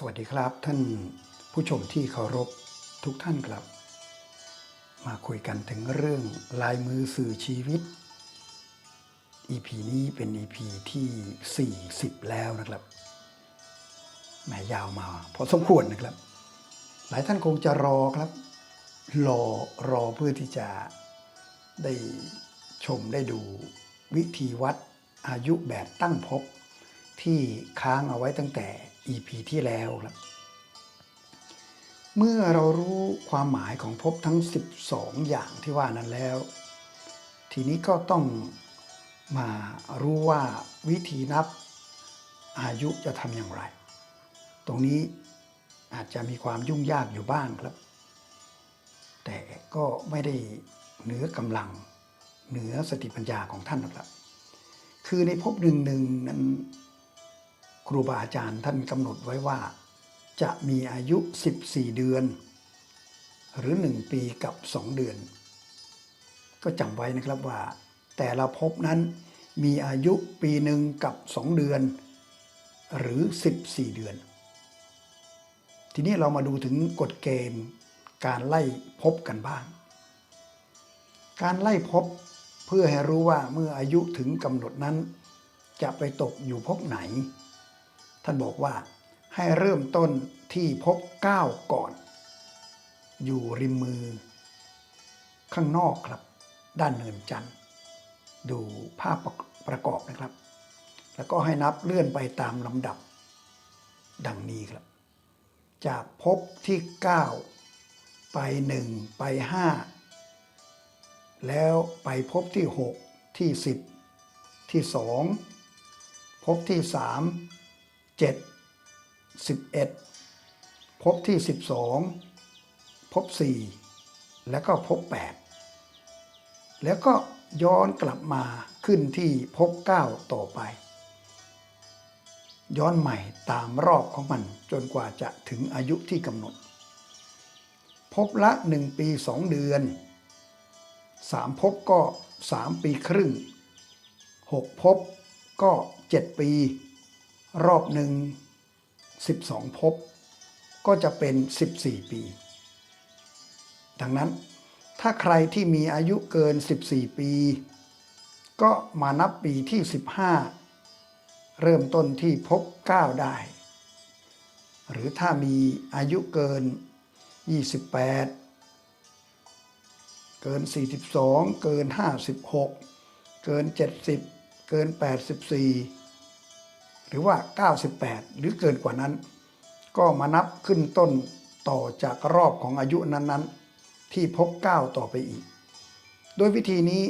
สวัสดีครับท่านผู้ชมที่เคารพทุกท่านครับ มาคุยกันถึงเรื่องลายมือสื่อชีวิต EP นี้เป็น EP ที่ 40 แล้วนะครับแหมยาวมาพอสมควรนะครับ หลายท่านคงจะรอครับ รอรอเพื่อที่จะได้ชมได้ดูวิธีวัดอายุแบบตั้งพบที่ค้างเอาไว้ตั้งแต่ EP ที่แล้วครับ เมื่อเรารู้ความหมายของภพทั้ง 12 อย่างที่ว่านั้นแล้ว ทีนี้ก็ต้องมารู้ว่าวิธีนับอายุจะทำอย่างไร ตรงนี้อาจจะมีความยุ่งยากอยู่บ้างครับ แต่ก็ไม่ได้เหนือกำลังเหนือสติปัญญาของท่านหรอกครับ คือในภพหนึ่งหนึ่งนั้น ครูบาอาจารย์ท่านกำหนดไว้ว่า จะมีอายุ 14 เดือน หรือ 1 ปีกับ 2 เดือน ก็จำไว้นะครับว่า แต่ละภพนั้นมีอายุปีหนึ่งกับ 2 เดือน หรือ 14 เดือน ทีนี้เรามาดูถึงกฎเกณฑ์การไล่ภพกันบ้าง การไล่ภพเพื่อให้รู้ว่าเมื่ออายุถึงกำหนดนั้น จะไปตกอยู่ภพไหน ท่านบอกว่าให้เริ่มต้นที่พเก้าก่อน อยู่ริมมือ ข้างนอกครับ ด้านเนินจันทร์ดูภาพประกอบนะครับ แล้วก็ให้นับเลื่อนไปตามลำดับ ดังนี้ครับ จากภพที่ 9 ไป 1 ไป 5 แล้วไปภพที่ 6 ที่ 10 ที่2ภพที่ 3 7 11ภพที่ 12ภพ4แล้วก็ภพ8แล้วก็ย้อนกลับมาขึ้นที่ภพ9ต่อไป ย้อนใหม่ตามรอบของมันจนกว่าจะถึงอายุที่กำหนดภพละ 1 ปี 2 เดือน3ภพก็ 3 ปีครึ่ง6ภพก็ 7 ปี รอบหนึ่ง12 ภพ ก็จะเป็น 14 ปี ดังนั้นถ้าใครที่มีอายุเกิน 14 ปี ก็มานับปีที่ 15 เริ่มต้นที่ภพ 9 ได้ หรือถ้ามีอายุเกิน 28 เกิน 42 เกิน 56 เกิน 70 เกิน 84 หรือว่า 98 หรือเกินกว่านั้น ก็มานับขึ้นต้นต่อจากรอบของอายุนั้นๆ ที่พบ 9 ต่อไปอีก โดยวิธีนี้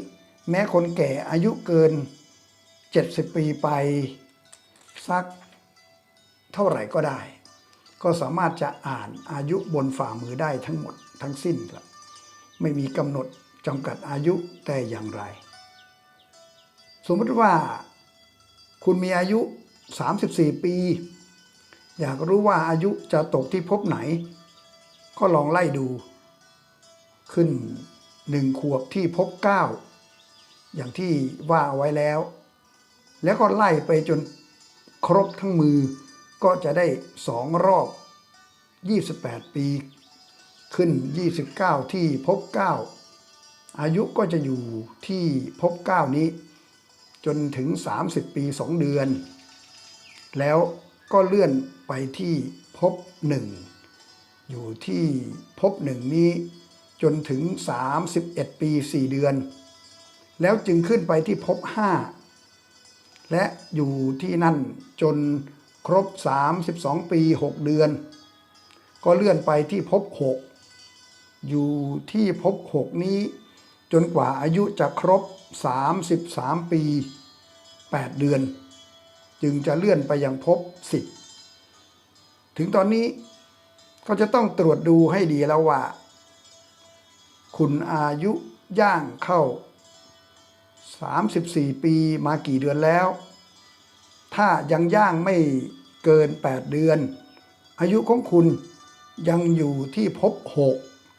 แม้คนแก่อายุเกิน 70 ปีไปสักเท่าไหร่ก็ได้ ก็สามารถจะอ่านอายุบนฝ่ามือได้ทั้งหมดทั้งสิ้นครับ ไม่มีกำหนดจำกัดอายุแต่อย่างไร สมมติว่าคุณมีอายุ 34 ปี อยากรู้ว่าอายุจะตกที่ภพไหน ก็ลองไล่ดู ขึ้นหนึ่งขวบที่ภพเก้าอย่างที่ว่าเอาไว้แล้ว แล้วก็ไล่ไปจนครบทั้งมือ ก็จะได้สองรอบ 28 ปี ขึ้น 29 ที่ภพเก้าอายุก็จะอยู่ที่ภพเก้านี้ จนถึง 30 ปี 2 เดือน แล้วก็เลื่อนไปที่ภพหนึ่งอยู่ที่ภพหนึ่งนี้จนถึง 31 ปี 4 เดือน แล้วจึงขึ้นไปที่ภพห้าและอยู่ที่นั่นจนครบ 32 ปี 6 เดือน ก็เลื่อนไปที่ภพ6อยู่ที่ภพ6นี้จนกว่าอายุจะครบ 33 ปี 8 เดือน จึงจะเลื่อนไปยังภพ10ถึงตอนนี้ก็จะต้องตรวจดูให้ดีแล้วว่า คุณอายุย่างเข้า 34 ปีมากี่เดือนแล้ว ถ้ายังย่างไม่เกิน 8 เดือน อายุของคุณยังอยู่ที่ภพ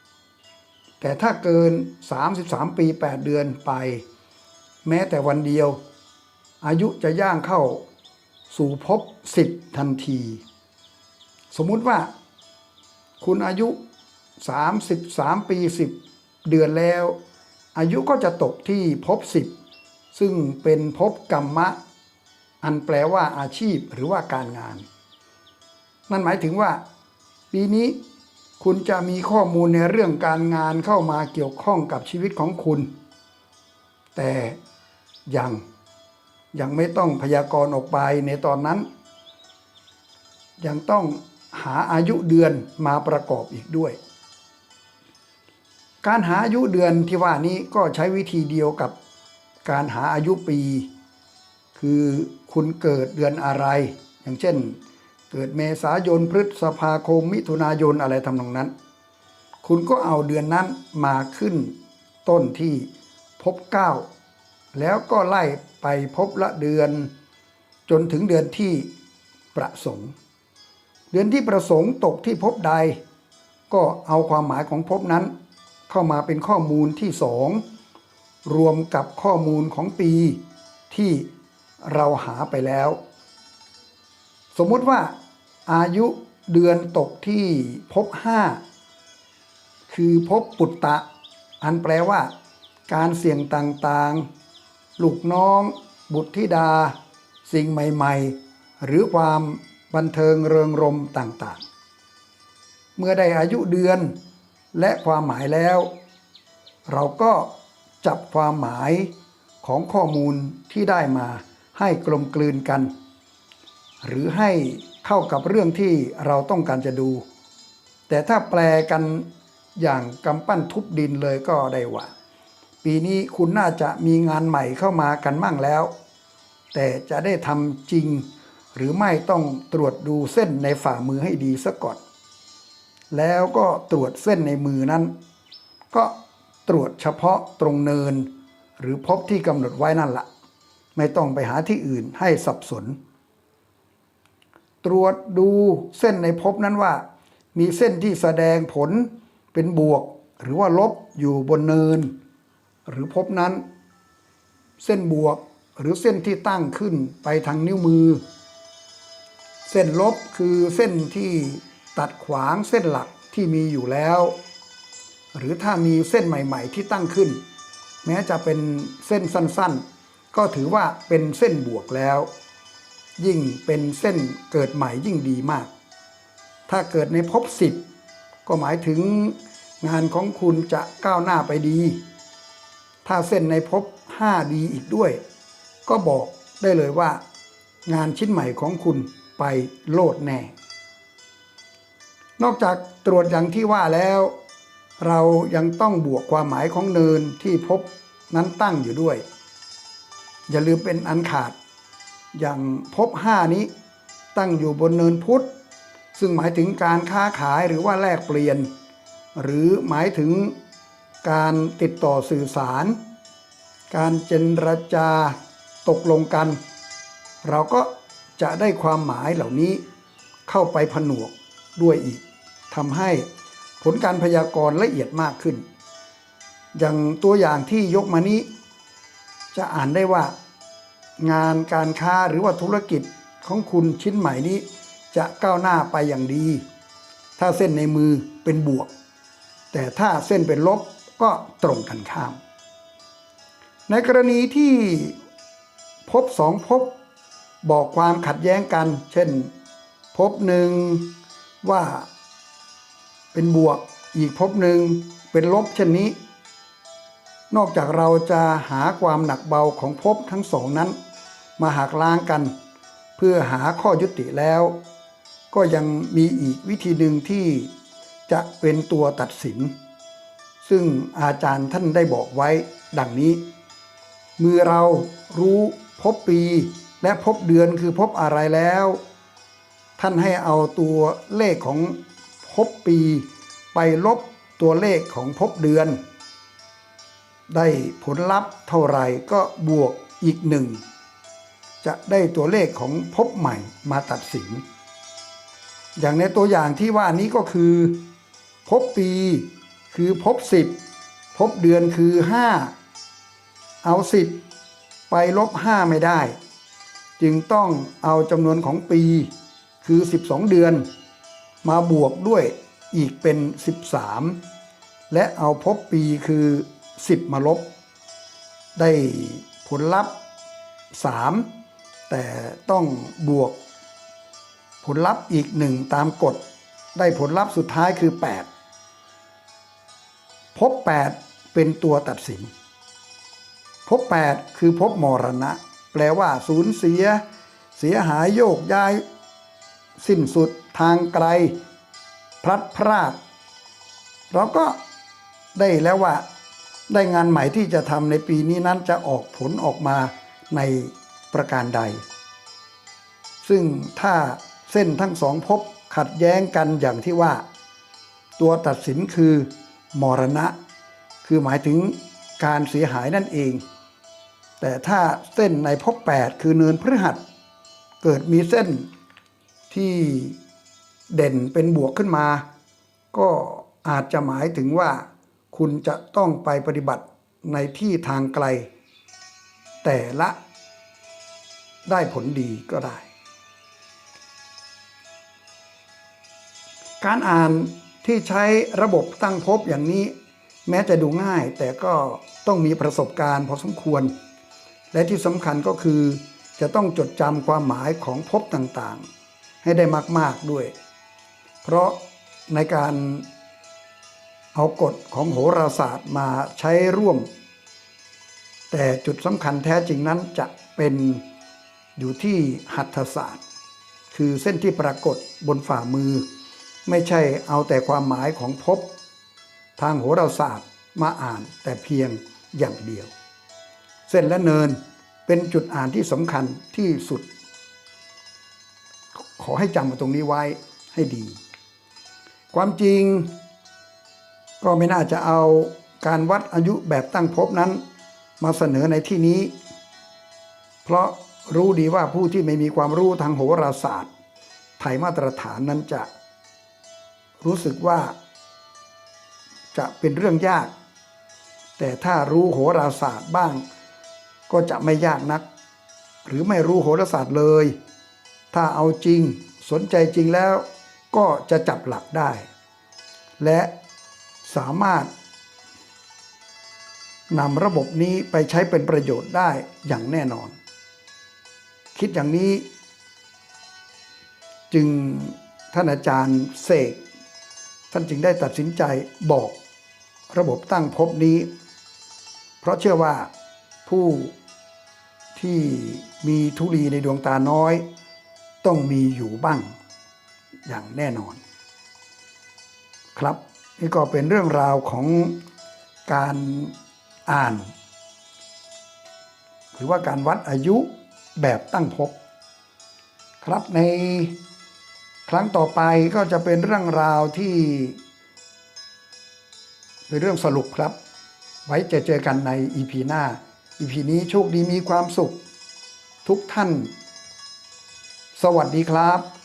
6แต่ถ้าเกิน 33 ปี 8 เดือนไป แม้แต่วันเดียว อายุจะย่างเข้า สู่ภพ10ทันที สมมุติว่า คุณอายุ 33 ปี 10 เดือนแล้ว อายุก็จะตกที่ภพ10ซึ่งเป็นภพกรรมะ อันแปลว่าอาชีพหรือว่าการงาน นั่นหมายถึงว่า ปีนี้คุณจะมีข้อมูลในเรื่องการงานเข้ามาเกี่ยวข้องกับชีวิตของคุณ แต่ยัง ยังไม่ต้องพยากรณ์ออกไปในตอนนั้น ยังต้องหาอายุเดือนมาประกอบอีกด้วย การหาอายุเดือนที่ว่านี้ก็ใช้วิธีเดียวกับการหาอายุปี คือคุณเกิดเดือนอะไร อย่างเช่น เกิดเมษายนพฤษภาคมมิถุนายนอะไรทำนองนั้น คุณก็เอาเดือนนั้นมาขึ้นต้นที่พบเก้า แล้วก็ไล่ไปพบละเดือนจนถึงเดือนที่ประสงค์ เดือนที่ประสงค์ตกที่พบใด ก็เอาความหมายของพบนั้น เข้ามาเป็นข้อมูลที่สองรวมกับข้อมูลของปีที่เราหาไปแล้ว สมมติว่าอายุเดือนตกที่พบห้าคือพบปุตตะ อันแปลว่า การเสี่ยงต่างๆ ลูกน้อง บุตรธิดา สิ่งใหม่ๆ หรือความบันเทิงเริงรมต่างๆ เมื่อได้อายุเดือนและความหมายแล้ว เราก็จับความหมายของข้อมูลที่ได้มาให้กลมกลืนกัน หรือให้เข้ากับเรื่องที่เราต้องการจะดู แต่ถ้าแปลกันอย่างกำปั้นทุบดินเลยก็ได้ว่า ปีนี้คุณน่าจะมีงานใหม่เข้ามากันมั่งแล้ว แต่จะได้ทำจริง หรือไม่ต้องตรวจดูเส้นในฝ่ามือให้ดีซะก่อน แล้วก็ตรวจเส้นในมือนั้น ก็ตรวจเฉพาะตรงเนิน หรือพบที่กำหนดไว้นั่นละไม่ต้องไปหาที่อื่นให้สับสน ตรวจดูเส้นในภพนั้นว่า มีเส้นที่แสดงผลเป็นบวกหรือว่าลบอยู่บนเนิน หรือภพนั้น เส้นบวกหรือเส้นที่ตั้งขึ้นไปทางนิ้วมือ เส้นลบคือเส้นที่ตัดขวางเส้นหลักที่มีอยู่แล้ว หรือถ้ามีเส้นใหม่ ๆ ที่ตั้งขึ้น แม้จะเป็นเส้นสั้นๆ ก็ถือว่าเป็นเส้นบวกแล้ว ยิ่งเป็นเส้นเกิดใหม่ยิ่งดีมาก ถ้าเกิดในภพสิบก็หมายถึงงานของคุณจะก้าวหน้าไปดี ถ้าเส้นในภพห้าดีอีกด้วย ก็บอกได้เลยว่า งานชิ้นใหม่ของคุณไปโลดแน่ นอกจากตรวจอย่างที่ว่าแล้ว เรายังต้องบวกความหมายของเนินที่พบนั้นตั้งอยู่ด้วย อย่าลืมเป็นอันขาด อย่างพบห้านี้ ตั้งอยู่บนเนินพุทธซึ่งหมายถึงการค้าขายหรือว่าแลกเปลี่ยน หรือหมายถึง การติดต่อสื่อสาร การเจรจาตกลงกัน เราก็จะได้ความหมายเหล่านี้เข้าไปผนวกด้วยอีกทำให้ผลการพยากรณ์ละเอียดมากขึ้น อย่างตัวอย่างที่ยกมานี้ จะอ่านได้ว่า งานการค้าหรือว่าธุรกิจของคุณชิ้นใหม่นี้จะก้าวหน้าไปอย่างดี ถ้าเส้นในมือเป็นบวก แต่ถ้าเส้นเป็นลบ ก็ตรงกันข้าม ในกรณีที่พบสองพบบอกความขัดแย้งกัน เช่น พบหนึ่งว่าเป็นบวกอีกพบหนึ่งเป็นลบเช่นนี้ นอกจากเราจะหาความหนักเบาของภพทั้งสองนั้น มาหักล้างกัน เพื่อหาข้อยุติแล้ว ก็ยังมีอีกวิธีหนึ่งที่จะเป็นตัวตัดสิน ซึ่งอาจารย์ท่านได้บอกไว้ดังนี้เมื่อเรารู้พบปี และพบเดือนคือพบอะไรแล้ว ท่านให้เอาตัวเลขของพบปี ไปลบตัวเลขของพบเดือน ได้ผลลัพธ์เท่าไหร่ก็บวกอีกหนึ่งจะได้ตัวเลขของพบใหม่มาตัดสิน อย่างในตัวอย่างที่ว่านี้ก็คือ พบปี คือพบสิบพบเดือนคือห้าเอาสิบไปลบห้าไม่ได้ จึงต้องเอาจำนวนของปีคือ 12 เดือน มาบวกด้วยอีกเป็น 13 และเอาพบปีคือ 10 มาลบ ได้ผลลัพธ์ 3 แต่ต้องบวกผลลัพธ์อีกหนึ่งตามกฎ ได้ผลลัพธ์สุดท้ายคือ 8 พบ8เป็นตัวตัดสิน พบ8คือพบมรณะ แปลว่าสูญเสีย เสียหายโยกย้าย สิ้นสุดทางไกล พลัดพรากเราก็ได้แล้วว่าได้งานใหม่ที่จะทำในปีนี้นั้นจะออกผลออกมาในประการใด ซึ่งถ้าเส้นทั้งสองพบขัดแย้งกันอย่างที่ว่า ตัวตัดสินคือ มรณะ คือหมายถึงการเสียหายนั่นเอง แต่ถ้าเส้นในภพ8คือเนินพฤหัส เกิดมีเส้นที่เด่นเป็นบวกขึ้นมา ก็อาจจะหมายถึงว่า คุณจะต้องไปปฏิบัติในที่ทางไกล แต่ละได้ผลดีก็ได้ การอ่าน ที่ใช้ระบบตั้งภพอย่างนี้ แม้จะดูง่ายแต่ก็ต้องมีประสบการณ์พอสมควร และที่สำคัญก็คือ จะต้องจดจำความหมายของภพต่างๆ ให้ได้มากๆด้วย เพราะในการเอากฎของโหราศาสตร์มาใช้ร่วม แต่จุดสำคัญแท้จริงนั้นจะเป็นอยู่ที่หัตถศาสตร์ คือเส้นที่ปรากฏบนฝ่ามือ ไม่ใช่เอาแต่ความหมายของภพทางโหราศาสตร์มาอ่านแต่เพียงอย่างเดียว เส้นและเนินเป็นจุดอ่านที่สำคัญที่สุด ขอให้จำมาตรงนี้ไว้ให้ดี ความจริง ก็ไม่น่าจะเอาการวัดอายุแบบตั้งภพนั้น มาเสนอในที่นี้ เพราะรู้ดีว่าผู้ที่ไม่มีความรู้ทางโหราศาสตร์ไทยมาตรฐานนั้นจะ รู้สึกว่า จะเป็นเรื่องยาก แต่ถ้ารู้โหราศาสตร์บ้าง ก็จะไม่ยากนัก หรือไม่รู้โหราศาสตร์เลย ถ้าเอาจริงสนใจจริงแล้วก็จะจับหลักได้ และสามารถนำระบบนี้ไปใช้เป็นประโยชน์ได้อย่างแน่นอน คิดอย่างนี้ จึงท่านอาจารย์เสก ท่านจึงได้ตัดสินใจบอกระบบตั้งภพนี้ เพราะเชื่อว่าผู้ที่มีทุลีในดวงตาน้อย ต้องมีอยู่บ้างอย่างแน่นอน ครับนี่ก็เป็นเรื่องราวของการอ่าน หรือว่าการวัดอายุแบบตั้งภพครับใน ครั้งต่อไปก็จะเป็นเรื่องราวที่ เป็นเรื่องสรุปครับ ไว้จะเจอกันในอีพีหน้าอีพีนี้โชคดีมีความสุข ทุกท่าน สวัสดีครับ